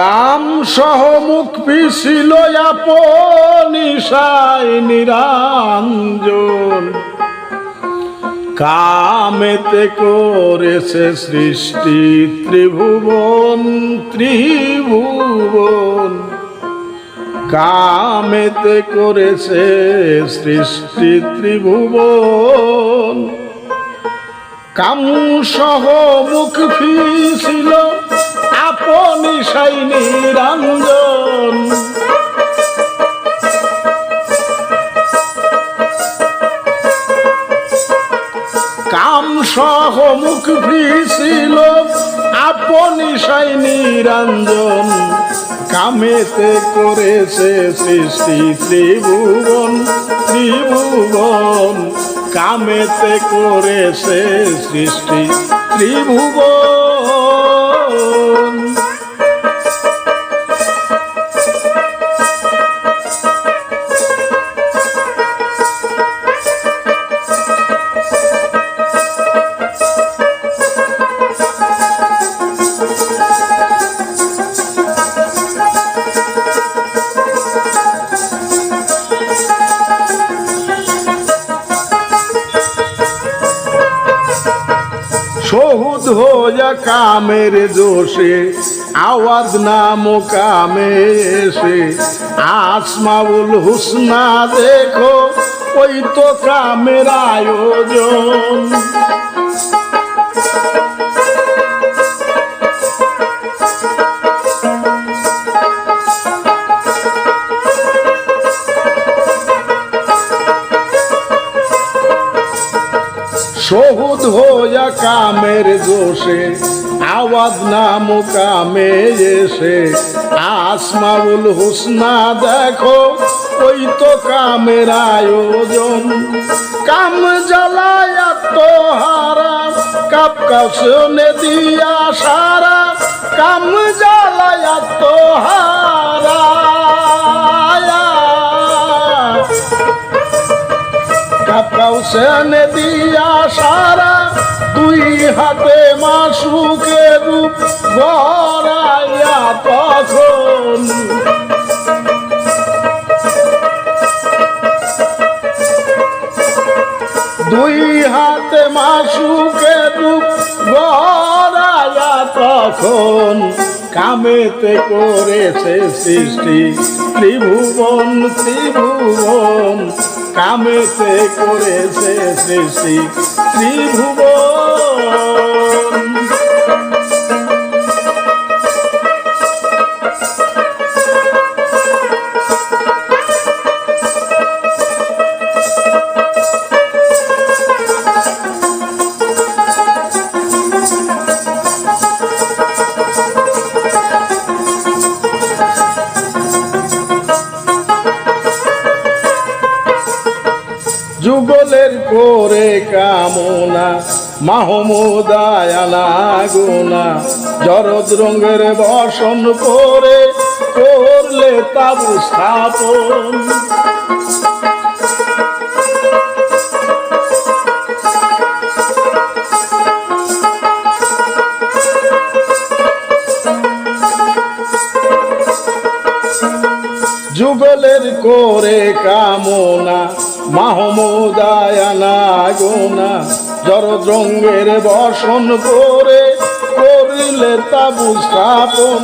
কাম সহ মুখ পিছিল নিরঞ্জন। কামেতে করেছে সৃষ্টি ত্রিভুবন ত্রিভুবন। কামেতে করেছে সৃষ্টি ত্রিভুবন। কাম সহ মুখ ফিছিল আপনি সাই নিরঞ্জন কাম সহ মুখ ফিছিল আপনি সাই নিরঞ্জন কামেতে করেছে সৃষ্টি ত্রিভুবন ত্রিভুবন। কামেতে করেছে সৃষ্টি ত্রিভুবন। কামের দোষে আওয়াজ নাম কামে এসে। আসমাউল হুসনা দেখো ওই তো কামের আয়োজন। কামের দোষে আওয়াজ নাম কামে এসে। আসমাউল হুসনা দেখো, ওই তো কামের আয়োজন। কাম জ্বালায় তো হারা কাপ কাশনে দিয়া সারা। কাম জ্বালায় তো হারা কাপড়াও দিয়া সারা দুই হাতে মাসুকে রূপ গড়াইয়া তখন দুই হাতে মাসুকে রূপ গড়াইয়া তখন কামেতে করেছে সৃষ্টি ত্রিভুবন ত্রিভুবন কামেতে করেছে সৃষ্টি। ত্রিভুবন মাহমুদায়ানা গুনা জরদ রঙের বসন করে করলে তাবু স্থাপন। যুগলের করে কামনা মাহমুদায়ানা গোনা জরদ বসন করে করিলে তাবু স্থাপন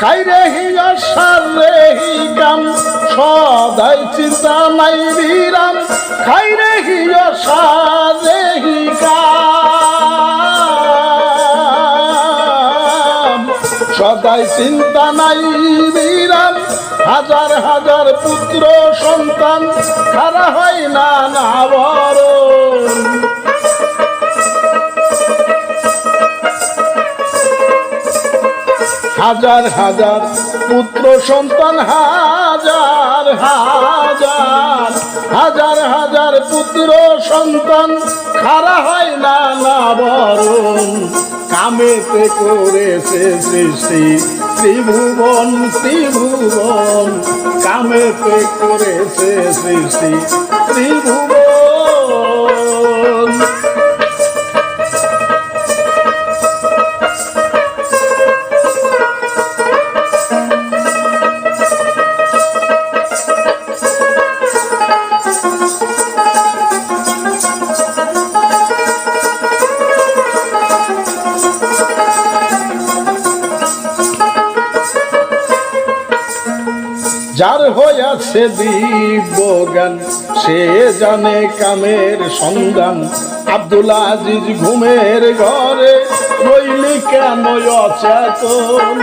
খাইরে হিয়া, সারে হি কাম সদাই চিন্তা নাই বিরাম। খাইরে হিয়া, সারে হি কাম সদাই চিন্তা নাই বিরাম। হাজার হাজার পুত্র সন্তান, খারা হয় না না বরণ হাজার হাজার, পুত্র, সন্তান, হাজার হাজার হাজার হাজার পুত্র, সন্তান, খারা হয় না না বরণ। কামেতে করেছে সৃষ্টি, ত্রিভুবন ত্রিভুবন। কামেতে করেছে সৃষ্টি, ত্রিভুবন। হইয়াছে দিব্য জ্ঞান। সে জানে কামের সন্ধান। আব্দুল আজিজ ঘুমের ঘরে রইলি কেন অচেতন?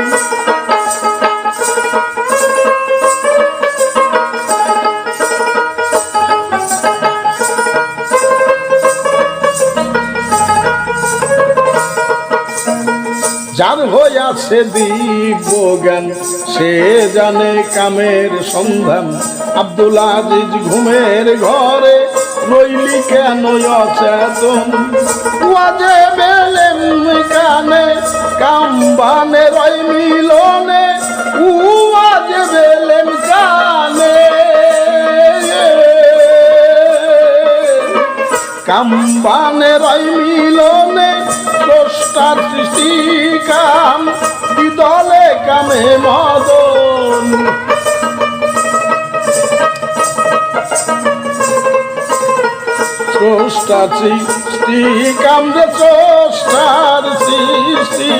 যার হইয়াছে দিব্য জ্ঞান। সে জানে কামের সন্ধান। আব্দুল আজিজ ঘুমের ঘরে রইলি কেন অচেতন? ওয়াজে বেলেম কানে, কাম্বানে রই মিলনে, ওয়াজে বেলেম কানে। কাম্বানে রই মিলনে স্রষ্টার সৃষ্টি কাম, বিদলে কামে মদন। স্রষ্টার সৃষ্টি কাম যে স্রষ্টার সৃষ্টি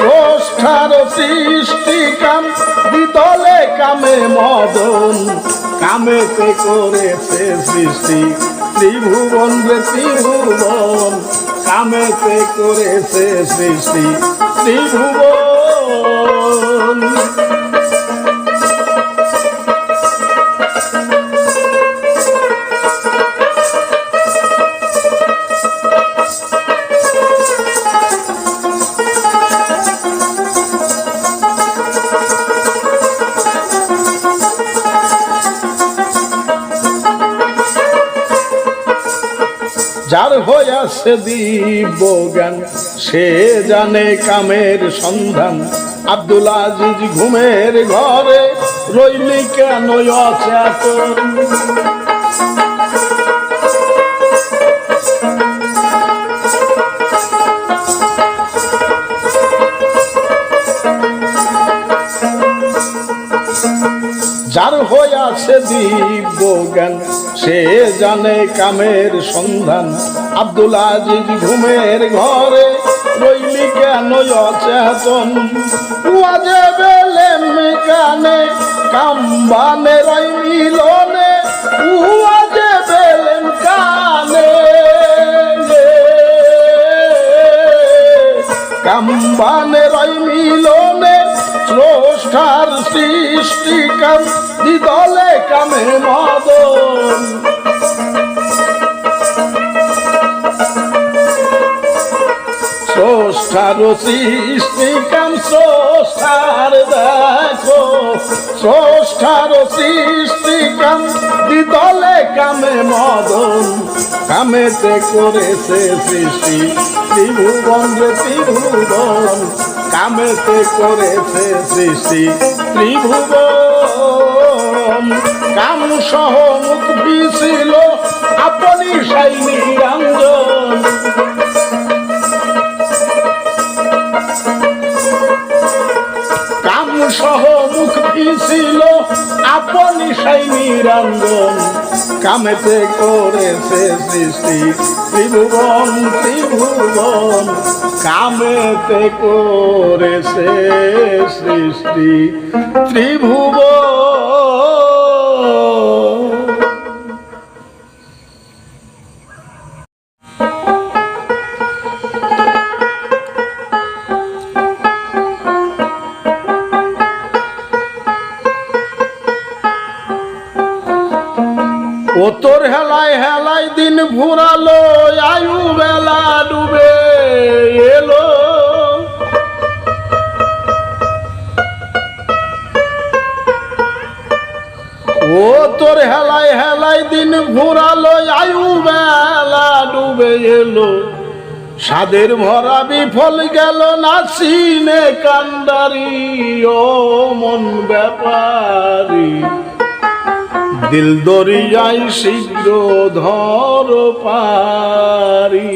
স্রষ্টার সৃষ্টি কাম, বিদলে কামে মদন। কামেতে করেছে সৃষ্টি। ত্রিভুবন যে ত্রিভুবন কামেতে করেছে সৃষ্টি। ত্রিভুবন। দিব্য জ্ঞান, সে জানে কামের সন্ধান। আব্দুল আজিজ ঘুমের ঘরে রইলি কেন যার হইয়াছে দিব্য জ্ঞান, সে জানে কামের সন্ধান। আব্দুল আজিজ ঘুমের ঘরে রইলি কেন অচেতন? ওয়াজে বেলেম কানে কাম্বানে রই মিলনে ওয়াজে বেলেম কানে কাম্বানে রই মিলনে স্রষ্টার সৃষ্টি কাম দিদলে কামে মদন। স্রষ্টার সৃষ্টি কাম স্রষ্টার দেখো? স্রষ্টার সৃষ্টি কাম দিদলে কামে মদন, কামেতে করেছে সৃষ্টি। ত্রিভুবন রে ত্রিভুবন, কামেতে করেছে সৃষ্টি। ত্রিভুবন, কাম সহ মুখ বিছিল, আপনি সাই নিরঞ্জন। সাই নিরঞ্জন কামেতে করেছে সৃষ্টি। ত্রিভুবন ত্রিভুবন কামেতে করেছে সৃষ্টি। ত্রিভুবন হেলায় হেলায় দিন ঘুরালো, আয়ু বেলা ডুবে এলো। ও তোর হেলায় হেলায় দিন ঘুরালো, আয়ু বেলা ডুবে এলো। সাদের ভরা বিফল গেল না সিনে কান্দারি, ও মন ব্যাপারী। দিল দরিয়াই শীঘ্র ধর পারি।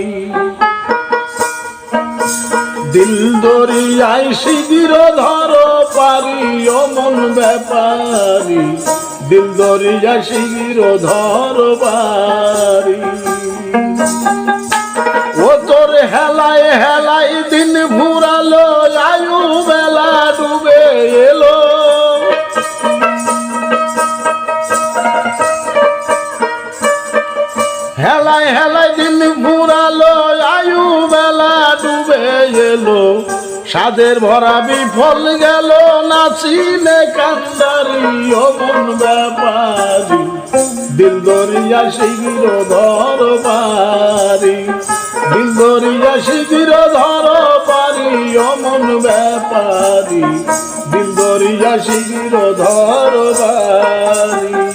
দিল দরিয়াই শীঘ্র ধর পারি ও মন ব্যাপারি। দিল দরিয়া শীঘ্র ধর পারি। ও তোর হেলায় হেলায় দিন ভুরালো সাদের ভরা বিফল গেল, নাচিলে কান্দারি অমন ব্যাপারি। দিল দরিয়া শিগির ধর পারি দিল দরিয়া শিগির ধর পারি অমন ব্যাপারি। দিল দরিয়া শিগির ধর পারি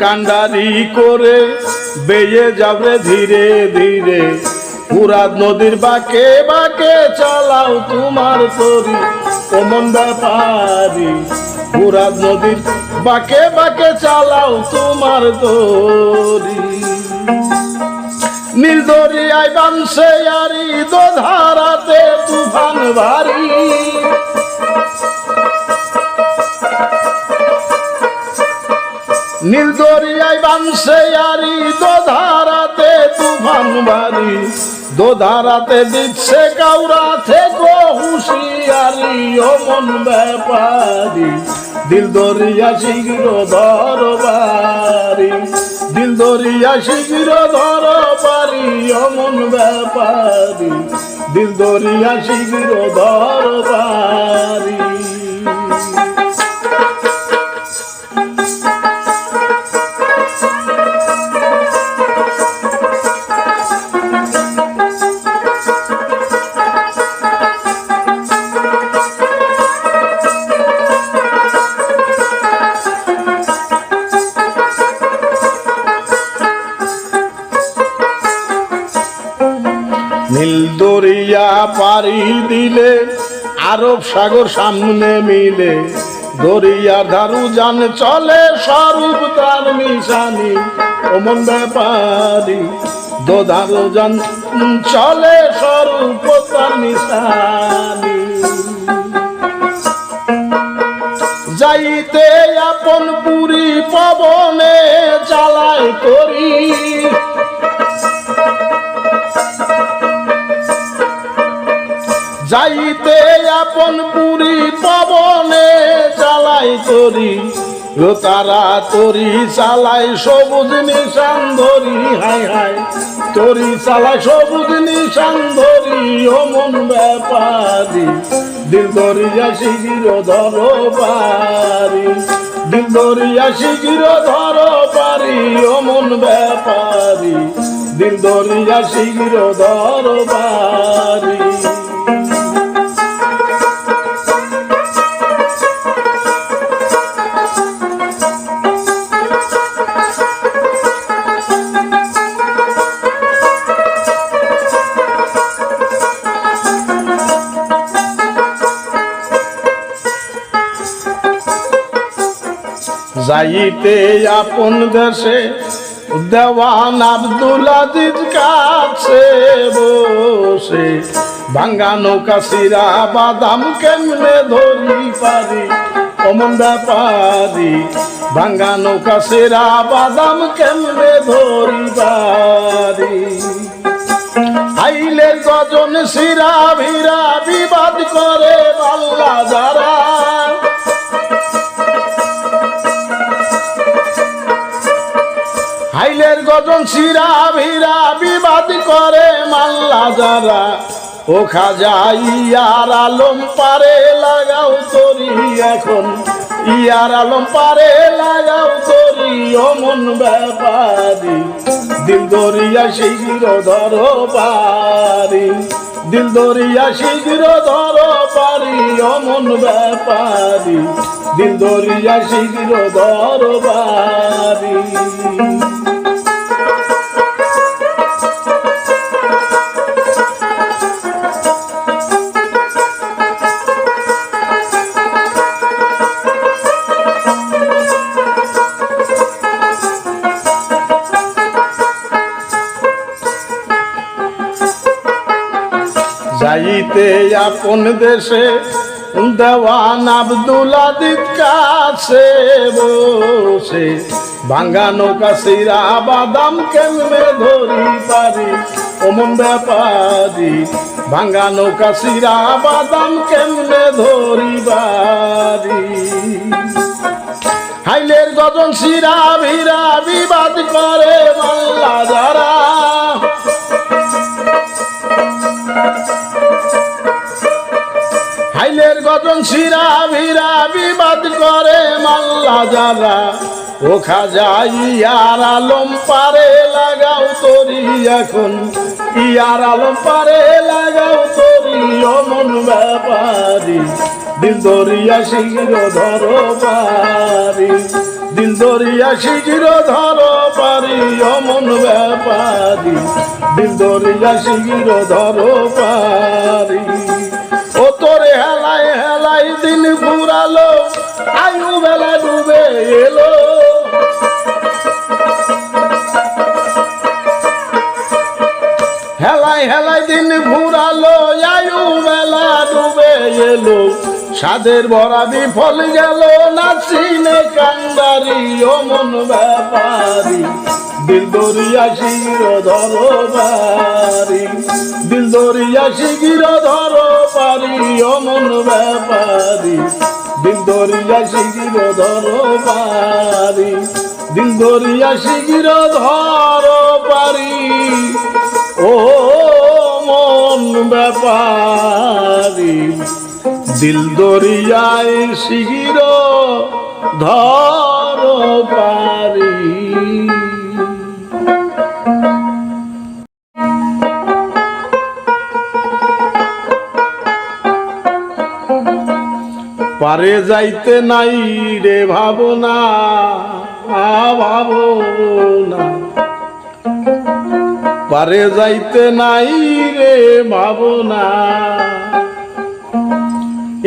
কান্ডারি করে বেয়ে যাবে ধীরে ধীরে। পুরাত নদীর বাঁকে বাঁকে চালাও তোমার তরি কমন ব্যাপারি। পুরাত নদীর বাঁকে বাঁকে চালাও তোমার তরি। নীল দরিয়ায় বানসে আরি দোধারাতে তুফান ভারী। নীল দরিয়ায় বানসে আরি, দোধারাতে তুফান বাড়ি দোধারাতে দিচ্ছে কাউরা থেকে হুশিয়ারি অমন ব্যাপারি। দিল দরিয়া শীঘ্র ধর বাড়ি দিল দরিয়া শীঘ্র ধর পারি অমন ব্যাপারি। দিল দরিয়া শীঘ্র ধর দরিয়া পারি দিলে, আরব সাগর সামনে মিলে। দরিয়া ধারু জান চলে, স্বরূপ তার মিশানি। অমন ব্যাপারি দোধারু জান চলে, স্বরূপ তার মিশানি। যাইতে আপন পুরী পবনে চালাই তরি তারা তরি চালাই সবুজ নিশান ধরি হাই হাই তরি চালাই সবুজ নিশান ধরি অমন ব্যাপারি। দিল দরিয়া শিগির ধর পারি দিল দরিয়া শিগির ধর পারি অমন ব্যাপারি। দিল দরিয়া শিগির ধর পারি যাইতে আপন দেশে, দেওয়ান আব্দুল আজিজ কাছে বসে। ভাঙ্গা নৌকা সিরা বাদাম কেমনে ধরি পারি? অমন ব্যাপারি। ভাঙ্গা নৌকা সিরা বাদাম কেমনে ধরি পারি? আইলে গজন সিরা ভিরা বিবাদ করে পাল্লা যারা। হাইলের গজন শিরা ভিরা বিবাদ করে মাল্লা যারা। ও খাজা ইয়ার আলম পারে লাগাও তরি, এখন ইয়ার আলম পারে লাগাও তরি, অমন ব্যাপারি। দিল দরিয়া শিবির ধরো পারি দিল দরিয়া শীঘ্র ধর পারি অমন ব্যাপারি। দিল দরিয়া শীঘ্র ধর পারি যাইতে আপন দেশে, দেওয়ান আব্দুল আদিত কাছে বসে। ভাঙ্গা নৌকা সিরা বাদাম কেমনে ধরি পারি অমন ব্যাপারি। ভাঙ্গা নৌকা সিরা বাদাম কেমনে ধরি বারি হাইলের গজন সিরা ভিরা, বিবাদ করে মাল্লা যারা। হাইলের গজন সিরা ভিরা বিবাদ করে মাল্লা যারা। ও খাজা ইয়ার আলম পারে লাগাও তরি এখন। ইয়ার আলম পারে লাগাও তরি অমন ব্যাপারি। দিল দরিয়া শিগির ধরো পারি দিল দরিয়া শিগির ধরো পারি অমন ব্যাপারি। দিল দরিয়া শিগির ধরো পারি দিন ফুরালো আয়ু বেলা ডুবে এলো। হেলাই হেলাই দিন ঘুরালো আয়ু বেলা ডুবে এলো। সাদের ভরা বিফল গেল, নাচিনে কান্দারি অমন ব্যাপারি। দিল দরিয়া শিগির ধরো বারি দিল দরিয়া শিগির ধরো পারি অমন ব্যাপারি। দিল দরিয়া শিগির ধরো পারি দিল দরিয়া শিগির ধরো পারি ও মন ব্যাপারি, দিল দরিয়ায় শিগির ধর পারি পারে যাইতে নাই রে ভাবনা ভাবনা পারে যাইতে নাই রে ভাবনা।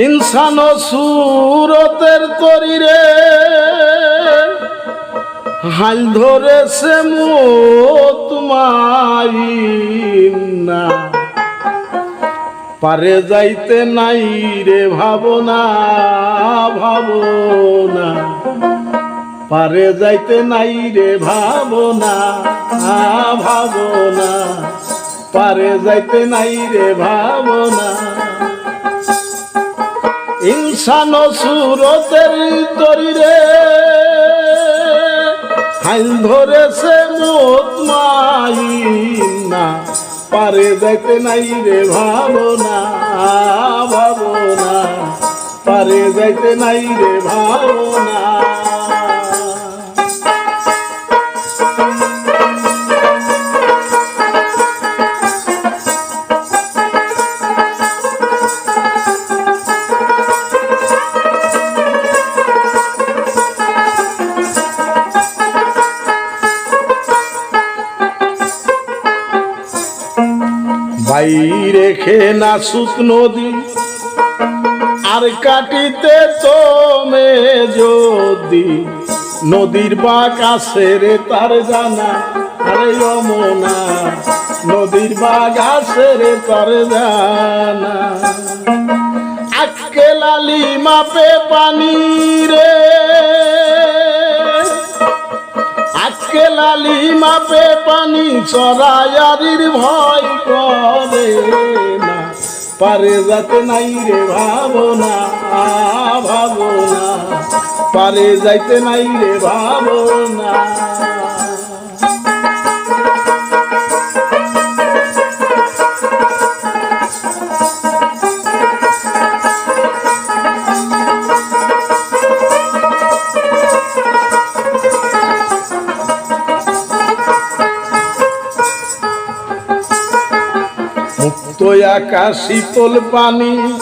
ইনসান সুরতের তরি রে হাল ধরেছে তোমাই না পারে যাইতে নাই রে ভাবনা ভাবনা। পারে যাইতে নাই রে ভাবনা ভাবনা। পারে যাইতে নাই রে ভাবনা। ইনসান সুরতের তরি রে হাইল ধরেছে মোতমাই না পারে যাইতে নাই রে ভাবনা ভাবনা পারে যাইতে নাই রে ভাবনা বাইরে খে না সুত নদী। আর কাটিতে তোমে যদি নদীর বাঁক আছে রে তার জানা, আরে যমুনা, নদীর বাঘ আছে রে তার জানা। আজকে লালি মাপে পানি রে। আজকে লালি মাপে পানি চড়াইয়ারির ভয় করে। পারে যাতে নাই রে ভাবনা ভাবনা। পারে যাইতে নাই রে ভাবনা। আকাশ শীতল পানি।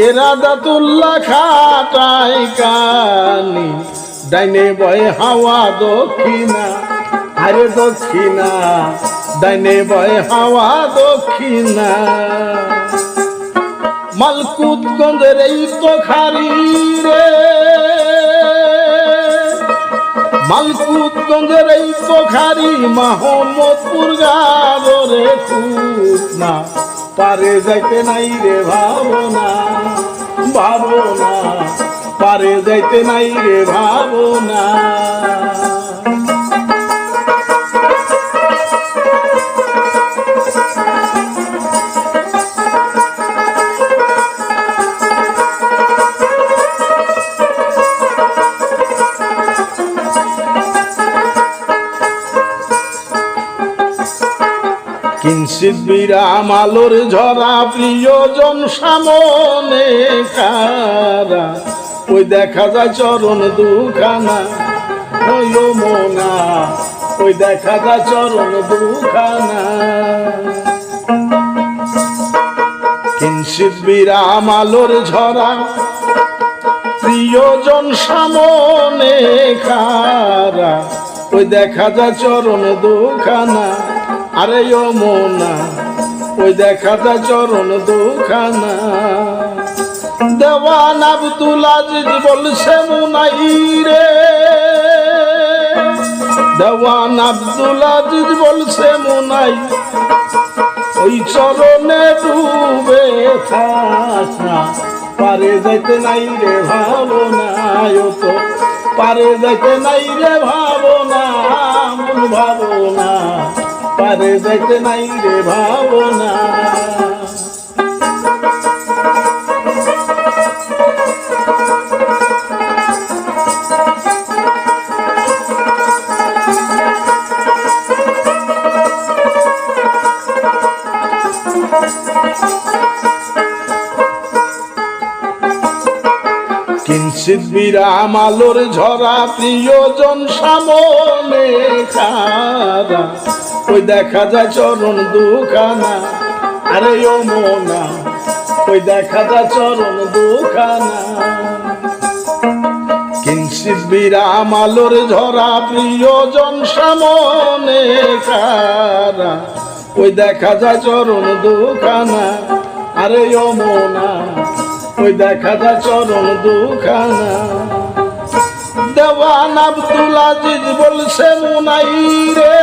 এরা দাতুল্লা খাটাই কানি। ডাইনে বয় হাওয়া দক্ষিণা। আরে দক্ষিণা, ডাইনে বয় হাওয়া দক্ষিণা। মালকুত গঞ্জের এই তো খারি রে। মালকুতগঞ্জের এই পোখারি মাহমদপুর গাদরে না পারে যাইতে নাই রে ভাবনা ভাবনা। পারে যাইতে নাই রে ভাবনা। বিরাম আলোর ঝরা প্রিয়জন সামনে কারা ওই দেখা যায় চরণ দুখানা ও মোনা। ওই দেখা যায় চরণ দুখানা। কিঞ্চিত বিরাম আলোর ঝরা প্রিয়জন সামনে খারা ওই দেখা যায় চরণ দুখানা, আরে ও মোনা। ওই দেখা যায় চরণ দুখানা। দেওয়ান আব্দুল আজিজ বলছে, মুনাই রে। দেওয়ান আব্দুল আজিজ বলছে, মুনাই, ওই চরণে ডুবে থাক। না পারে যাইতে নাই রে ভাবনা ও তো। পারে যাইতে নাই রে ভাবনা মন ভাবনা পারে যাইতে নাই রে ভাবনা। কিঞ্চিত বিরাম আলোর ঝরা প্রিয়জন সামনে খারা ওই দেখা যায় চরণ দুখানা, আরে ও মোনা, ওই দেখা যায় চরণ দুখানা। কিঞ্চিত বিরাম আলোর ঝরা প্রিয়জন সামনে খারা ওই দেখা যায় চরণ দুখানা, আরে ও মোনা ওই দেখা যায় চরণ দুখানা। দেওয়ান আব্দুল আজিজ বলছে, মুনাই রে।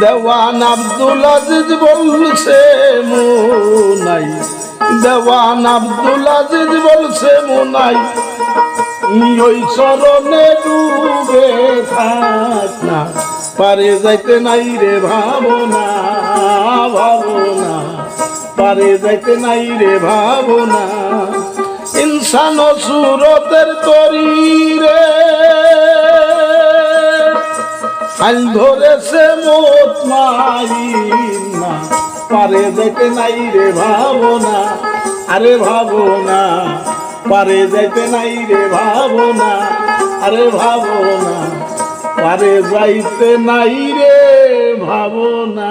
দেওয়ান আব্দুল আজিজ বলছে, মুনাই। দেওয়ান আব্দুল আজিজ বলছে, মুনাই। ওই চরণে ডুবে থাক না। পারে যাইতে নাই রে ভাবনা ভাবনা। পারে যাইতে নাই রে ভাবনা। ইনসান সুরতের তরি রে। আইন ধরেছে মোট মারি না পারে যাইতে নাই রে ভাবনা। আরে ভাবনা, পারে যাইতে নাই রে ভাবনা। আরে ভাবনা, পারে যাইতে নাই রে ভাবনা।